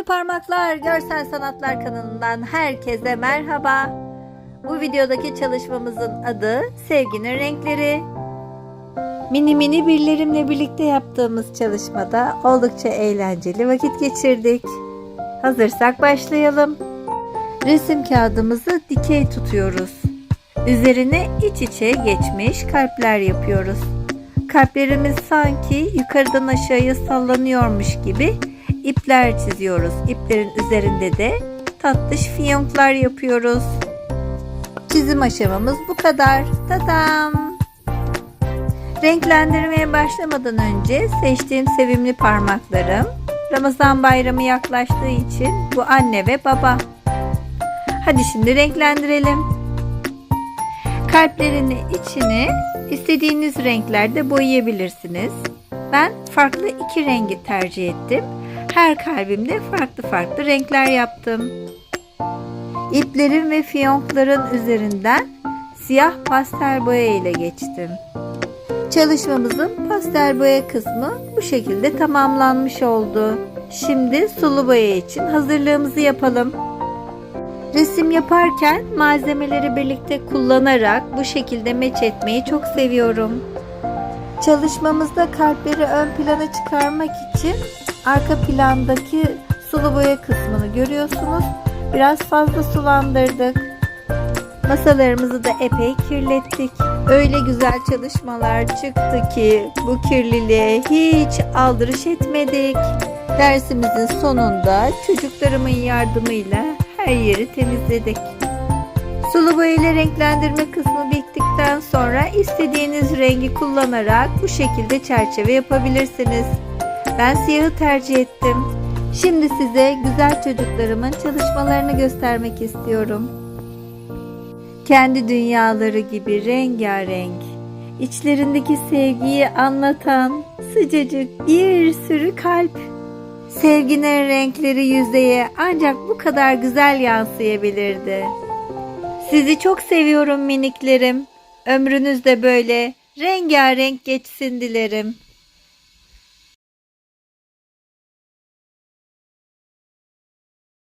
Sevimli Parmaklar Görsel Sanatlar kanalından herkese merhaba. Bu videodaki çalışmamızın adı Sevginin Renkleri. Mini mini birlerimle birlikte yaptığımız çalışmada oldukça eğlenceli vakit geçirdik. Hazırsak başlayalım. Resim kağıdımızı dikey tutuyoruz. Üzerine iç içe geçmiş kalpler yapıyoruz. Kalplerimiz sanki yukarıdan aşağıya sallanıyormuş gibi ipler çiziyoruz. İplerin üzerinde de tatlış fiyonklar yapıyoruz. Çizim aşamamız bu kadar. Tadam! Renklendirmeye başlamadan önce seçtiğim sevimli parmaklarım Ramazan bayramı yaklaştığı için bu anne ve baba. Hadi şimdi renklendirelim. Kalplerini içini istediğiniz renklerde boyayabilirsiniz. Ben farklı iki rengi tercih ettim. Her kalbimde farklı farklı renkler yaptım. İplerin ve fiyonkların üzerinden siyah pastel boya ile geçtim. Çalışmamızın pastel boya kısmı bu şekilde tamamlanmış oldu. Şimdi sulu boya için hazırlığımızı yapalım. Resim yaparken malzemeleri birlikte kullanarak bu şekilde meç etmeyi çok seviyorum. Çalışmamızda kalpleri ön plana çıkarmak için arka plandaki sulu boya kısmını görüyorsunuz. Biraz fazla sulandırdık. Masalarımızı da epey kirlettik. Öyle güzel çalışmalar çıktı ki bu kirliliğe hiç aldırış etmedik. Dersimizin sonunda çocuklarımın yardımıyla her yeri temizledik. Sulu boya ile renklendirme kısmı bittikten sonra istediğiniz rengi kullanarak bu şekilde çerçeve yapabilirsiniz. Ben siyahı tercih ettim. Şimdi size güzel çocuklarımın çalışmalarını göstermek istiyorum. Kendi dünyaları gibi rengarenk, içlerindeki sevgiyi anlatan sıcacık bir sürü kalp. Sevginin renkleri yüzeye ancak bu kadar güzel yansıyabilirdi. Sizi çok seviyorum miniklerim. Ömrünüz de böyle rengarenk geçsin dilerim.